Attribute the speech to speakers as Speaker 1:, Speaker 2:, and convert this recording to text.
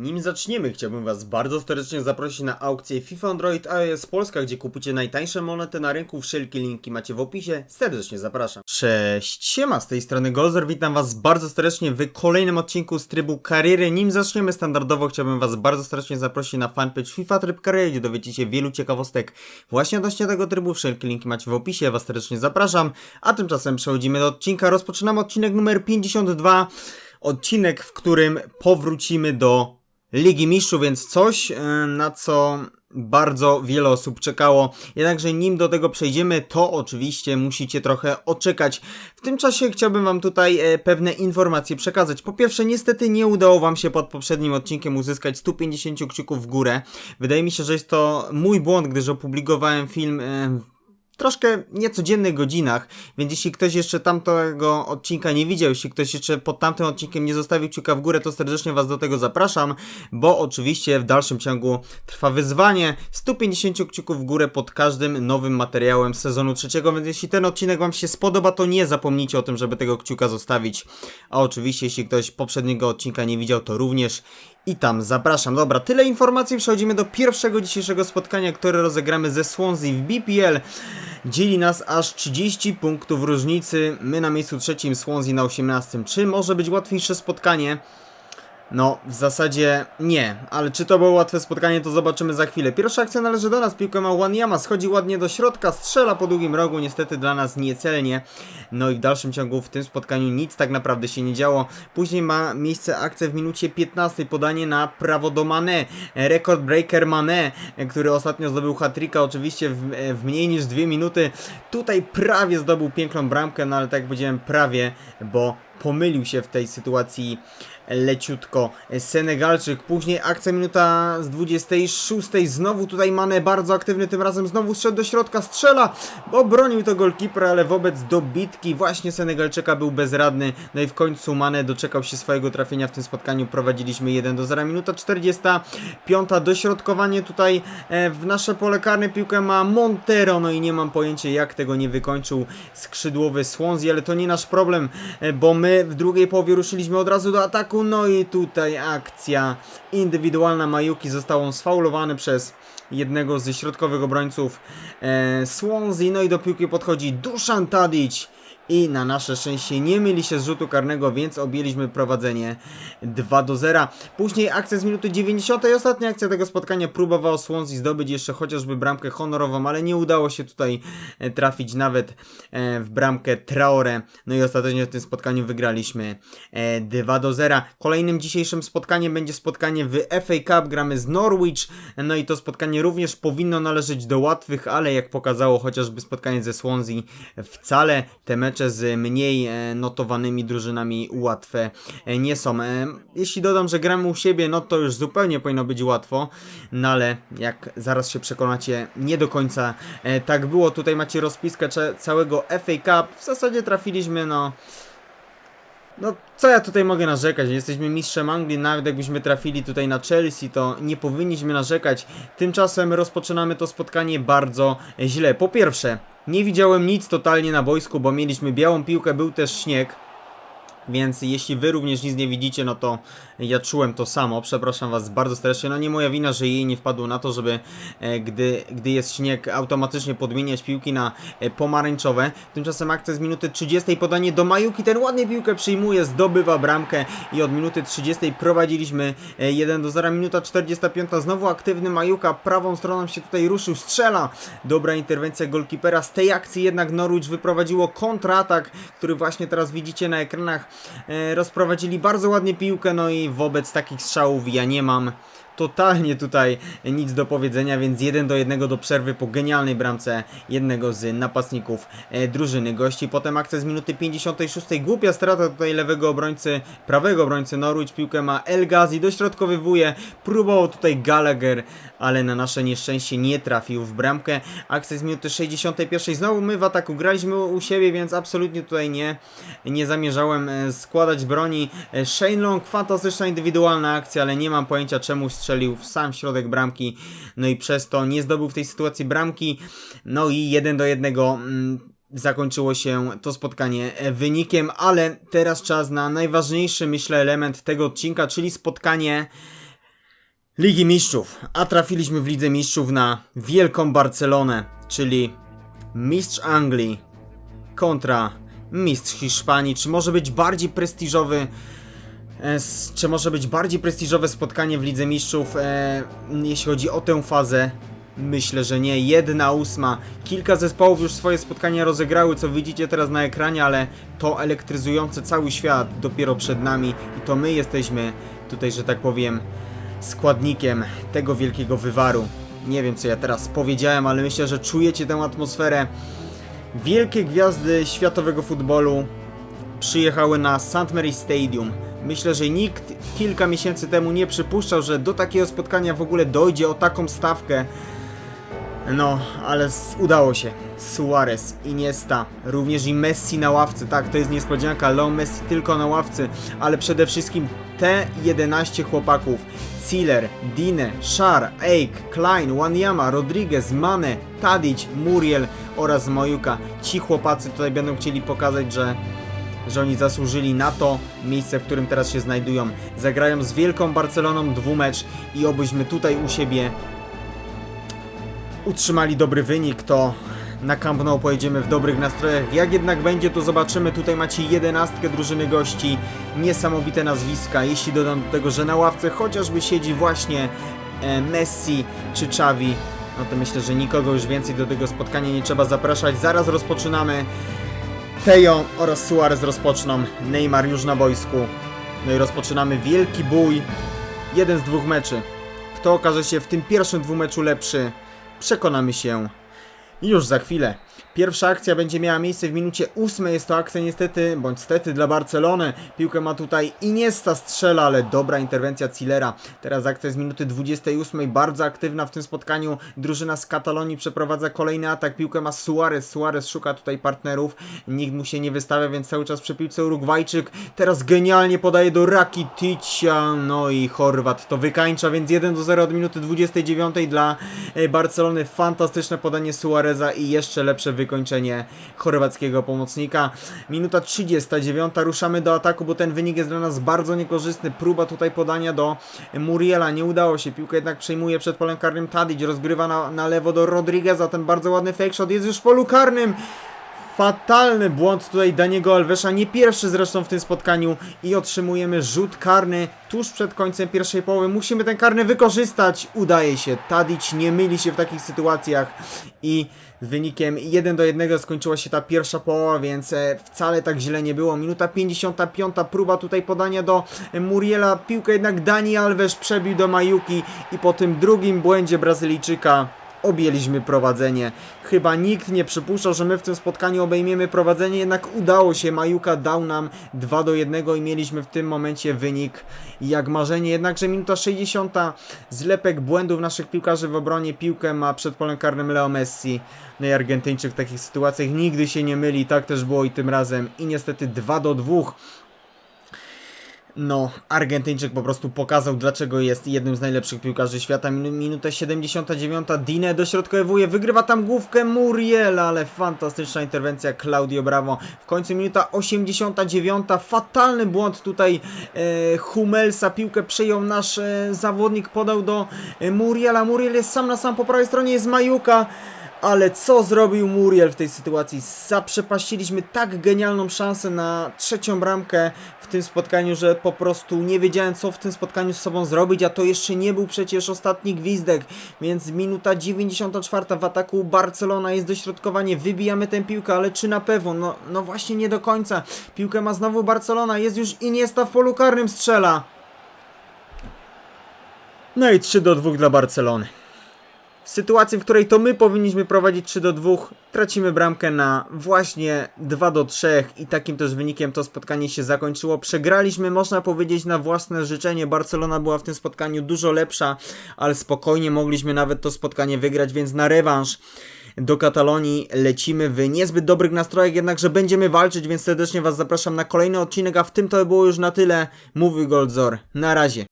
Speaker 1: Nim zaczniemy, chciałbym Was bardzo serdecznie zaprosić na aukcję FIFA Android iOS Polska, gdzie kupicie najtańsze monety na rynku. Wszelkie linki macie w opisie. Serdecznie zapraszam. Cześć, siema, z tej strony Golzer. Witam Was bardzo serdecznie w kolejnym odcinku z trybu kariery. Nim zaczniemy standardowo, chciałbym Was bardzo serdecznie zaprosić na fanpage FIFA Tryb Kariery, gdzie dowiecie się wielu ciekawostek właśnie odnośnie tego trybu. Wszelkie linki macie w opisie. Ja Was serdecznie zapraszam. A tymczasem przechodzimy do odcinka. Rozpoczynamy odcinek numer 52 odcinek, w którym powrócimy do Ligi Mistrzów, więc coś, e, na co bardzo wiele osób czekało. Jednakże nim do tego przejdziemy, to oczywiście musicie trochę odczekać. W tym czasie chciałbym Wam tutaj e, pewne informacje przekazać. Po pierwsze, niestety nie udało Wam się pod poprzednim odcinkiem uzyskać 150 kciuków w górę. Wydaje mi się, że jest to mój błąd, gdyż opublikowałem film e, troszkę niecodziennych godzinach, więc jeśli ktoś jeszcze tamtego odcinka nie widział, jeśli ktoś jeszcze pod tamtym odcinkiem nie zostawił kciuka w górę, to serdecznie Was do tego zapraszam, bo oczywiście w dalszym ciągu trwa wyzwanie. 150 kciuków w górę pod każdym nowym materiałem z sezonu trzeciego, więc jeśli ten odcinek Wam się spodoba, to nie zapomnijcie o tym, żeby tego kciuka zostawić, a oczywiście jeśli ktoś poprzedniego odcinka nie widział, to również i tam zapraszam. Dobra, tyle informacji. Przechodzimy do pierwszego dzisiejszego spotkania, które rozegramy ze Swansea w BPL. Dzieli nas aż 30 punktów różnicy. My na miejscu trzecim, Swansea na 18. Czy może być łatwiejsze spotkanie? No, w zasadzie nie, ale czy to było łatwe spotkanie, to zobaczymy za chwilę. Pierwsza akcja należy do nas, piłkę ma Wanyama, schodzi ładnie do środka, strzela po długim rogu, niestety dla nas niecelnie. No i w dalszym ciągu w tym spotkaniu nic tak naprawdę się nie działo. Później ma miejsce akcja w minucie 15, podanie na prawo do Mane, rekord breaker Mane, który ostatnio zdobył hat-tricka, oczywiście w, w mniej niż dwie minuty. Tutaj prawie zdobył piękną bramkę, no ale tak jak powiedziałem, prawie, bo pomylił się w tej sytuacji leciutko Senegalczyk. Później akcja minuta z 26. Znowu tutaj Mane bardzo aktywny, tym razem znowu strzedł do środka, strzela, bo bronił to golkiper, ale wobec dobitki właśnie Senegalczyka był bezradny. No i w końcu Mane doczekał się swojego trafienia w tym spotkaniu. Prowadziliśmy 1 do 0. Minuta 45. Dośrodkowanie tutaj e, w nasze pole karne. Piłkę ma Montero, no i nie mam pojęcia jak tego nie wykończył skrzydłowy Swansea, ale to nie nasz problem, e, bo my w drugiej połowie ruszyliśmy od razu do ataku no i tutaj akcja indywidualna Majuki został sfaulowany przez jednego ze środkowych obrońców e, Swansea. No i do piłki podchodzi Duszan Tadic i na nasze szczęście nie mieli się z rzutu karnego, więc objęliśmy prowadzenie 2 do 0. Później akcja z minuty 90. i ostatnia akcja tego spotkania próbował Swansea zdobyć jeszcze chociażby bramkę honorową, ale nie udało się tutaj e, trafić nawet e, w bramkę Traore. No i ostatecznie w tym spotkaniu wygraliśmy 2 e, do 0. Kolejnym dzisiejszym spotkaniem będzie spotkanie w FA Cup. Gramy z Norwich. No i to spotkanie również powinno należeć do łatwych, ale jak pokazało chociażby spotkanie ze Swansea, wcale te mecze mecze z mniej e, notowanymi drużynami łatwe e, nie są. E, jeśli dodam, że gramy u siebie, no to już zupełnie powinno być łatwo, no ale jak zaraz się przekonacie, nie do końca tak było. Tutaj macie rozpiskę całego FA Cup. W zasadzie trafiliśmy, no... No, co ja tutaj mogę narzekać? Jesteśmy mistrzem Anglii, nawet jakbyśmy trafili tutaj na Chelsea, to nie powinniśmy narzekać. Tymczasem rozpoczynamy to spotkanie bardzo źle. Po pierwsze, nie widziałem nic totalnie na boisku, bo mieliśmy białą piłkę, był też śnieg. Więc jeśli wy również nic nie widzicie, no to ja czułem to samo. Przepraszam was bardzo serdecznie. No nie moja wina, że jej nie wpadło na to, żeby e, gdy, gdy jest śnieg automatycznie podmieniać piłki na e, pomarańczowe. Tymczasem akcja z minuty 30 podanie do Majuki. Ten ładnie piłkę przyjmuje, zdobywa bramkę i od minuty 30 prowadziliśmy e, 1 do 0. Minuta 45. Znowu aktywny Majuka. Prawą stroną się tutaj ruszył. Strzela. Dobra interwencja golkipera. Z tej akcji jednak Norwich wyprowadziło kontratak, który właśnie teraz widzicie na ekranach E, rozprowadzili bardzo ładnie piłkę, no i wobec takich strzałów ja nie mam totalnie tutaj nic do powiedzenia, więc 1 do 1 do przerwy po genialnej bramce jednego z napastników e, drużyny gości. Potem akcja z minuty 56. Głupia strata tutaj lewego obrońcy, prawego obrońcy Norwich. Piłkę ma El Ghazi, dośrodkowywuje. Próbował tutaj Gallagher, ale na nasze nieszczęście nie trafił w bramkę. Akcja z minuty 61. Znowu my w ataku graliśmy u siebie, więc absolutnie tutaj nie, nie zamierzałem e, składać broni. E, Shane Long, fantastyczna indywidualna akcja, ale nie mam pojęcia czemu strzelił strzelił w sam środek bramki, no i przez to nie zdobył w tej sytuacji bramki, no i 1 do 1 mm, zakończyło się to spotkanie wynikiem, ale teraz czas na najważniejszy, myślę, element tego odcinka, czyli spotkanie Ligi Mistrzów, a trafiliśmy w Lidze Mistrzów na wielką Barcelonę, czyli mistrz Anglii kontra mistrz Hiszpanii. Czy może być bardziej prestiżowy czy może być bardziej prestiżowe spotkanie w Lidze Mistrzów, e, jeśli chodzi o tę fazę? Myślę, że nie. Jedna ósma. Kilka zespołów już swoje spotkania rozegrały, co widzicie teraz na ekranie, ale to elektryzujące cały świat dopiero przed nami i to my jesteśmy tutaj, że tak powiem, składnikiem tego wielkiego wywaru. Nie wiem, co ja teraz powiedziałem, ale myślę, że czujecie tę atmosferę. Wielkie gwiazdy światowego futbolu przyjechały na St. Mary Stadium. Myślę, że nikt kilka miesięcy temu nie przypuszczał, że do takiego spotkania w ogóle dojdzie o taką stawkę. No, ale udało się. Suarez, Iniesta, również i Messi na ławce. Tak, to jest niespodzianka. Leo Messi tylko na ławce, ale przede wszystkim te 11 chłopaków. Ziller, Dine, Szar, Eik, Klein, Wanyama, Rodriguez, Mane, Tadic, Muriel oraz Mojuka. Ci chłopacy tutaj będą chcieli pokazać, że że oni zasłużyli na to miejsce, w którym teraz się znajdują. Zagrają z wielką Barceloną dwumecz i obyśmy tutaj u siebie utrzymali dobry wynik, to na Camp Nou pojedziemy w dobrych nastrojach. Jak jednak będzie, to zobaczymy. Tutaj macie jedenastkę drużyny gości, niesamowite nazwiska. Jeśli dodam do tego, że na ławce chociażby siedzi właśnie e, Messi czy Xavi, no to myślę, że nikogo już więcej do tego spotkania nie trzeba zapraszać. Zaraz rozpoczynamy. Tejo oraz Suarez rozpoczną, Neymar już na boisku. No i rozpoczynamy wielki bój. Jeden z dwóch meczy. Kto okaże się w tym pierwszym dwumeczu lepszy, przekonamy się już za chwilę. Pierwsza akcja będzie miała miejsce w minucie ósmej. Jest to akcja niestety, bądź stety dla Barcelony. Piłkę ma tutaj Iniesta strzela, ale dobra interwencja Zillera. Teraz akcja z minuty 28. Bardzo aktywna w tym spotkaniu. Drużyna z Katalonii przeprowadza kolejny atak. Piłkę ma Suarez. Suarez szuka tutaj partnerów. Nikt mu się nie wystawia, więc cały czas przy piłce Urugwajczyk. Teraz genialnie podaje do Rakiticia. No i Chorwat to wykańcza, więc 1 do 0 od minuty 29 dla e, Barcelony. Fantastyczne podanie Suareza i jeszcze lepsze wykończenie chorwackiego pomocnika. Minuta 39. Ruszamy do ataku, bo ten wynik jest dla nas bardzo niekorzystny. Próba tutaj podania do Muriela. Nie udało się. Piłkę jednak przejmuje przed polem karnym Tadic. Rozgrywa na, na lewo do Rodrigueza. Ten bardzo ładny fake shot jest już w polu karnym. Fatalny błąd tutaj Daniego Alvesza, nie pierwszy zresztą w tym spotkaniu i otrzymujemy rzut karny tuż przed końcem pierwszej połowy. Musimy ten karny wykorzystać. Udaje się. Tadic nie myli się w takich sytuacjach i wynikiem 1 do 1 skończyła się ta pierwsza połowa, więc e, wcale tak źle nie było. Minuta 55, próba tutaj podania do Muriela. Piłkę jednak Dani Alves przebił do Majuki i po tym drugim błędzie Brazylijczyka objęliśmy prowadzenie. Chyba nikt nie przypuszczał, że my w tym spotkaniu obejmiemy prowadzenie, jednak udało się. Majuka dał nam 2 do 1 i mieliśmy w tym momencie wynik jak marzenie. Jednakże minuta 60. Zlepek błędów naszych piłkarzy w obronie. Piłkę ma przed polem karnym Leo Messi. No i Argentyńczyk w takich sytuacjach nigdy się nie myli. Tak też było i tym razem. I niestety 2 do 2. No, Argentyńczyk po prostu pokazał, dlaczego jest jednym z najlepszych piłkarzy świata. Min minuta 79, Dine dośrodkowuje, wygrywa tam główkę Muriel, ale fantastyczna interwencja Claudio Bravo. W końcu minuta 89, fatalny błąd tutaj e, Humelsa, piłkę przejął nasz e, zawodnik, podał do e, Muriela. Muriel jest sam na sam po prawej stronie, jest Majuka. Ale co zrobił Muriel w tej sytuacji? Zaprzepaściliśmy tak genialną szansę na trzecią bramkę w tym spotkaniu, że po prostu nie wiedziałem co w tym spotkaniu z sobą zrobić, a to jeszcze nie był przecież ostatni gwizdek, więc minuta 94 w ataku Barcelona jest dośrodkowanie, wybijamy tę piłkę, ale czy na pewno? No, no właśnie nie do końca. Piłkę ma znowu Barcelona, jest już Iniesta w polu karnym strzela. No i 3 do 2 dla Barcelony. Sytuacji, w której to my powinniśmy prowadzić 3 do 2, tracimy bramkę na właśnie 2 do 3 i takim też wynikiem to spotkanie się zakończyło. Przegraliśmy, można powiedzieć, na własne życzenie. Barcelona była w tym spotkaniu dużo lepsza, ale spokojnie mogliśmy nawet to spotkanie wygrać, więc na rewanż do Katalonii lecimy w niezbyt dobrych nastrojach, jednakże będziemy walczyć, więc serdecznie Was zapraszam na kolejny odcinek, a w tym to było już na tyle. Mówił Goldzor. Na razie.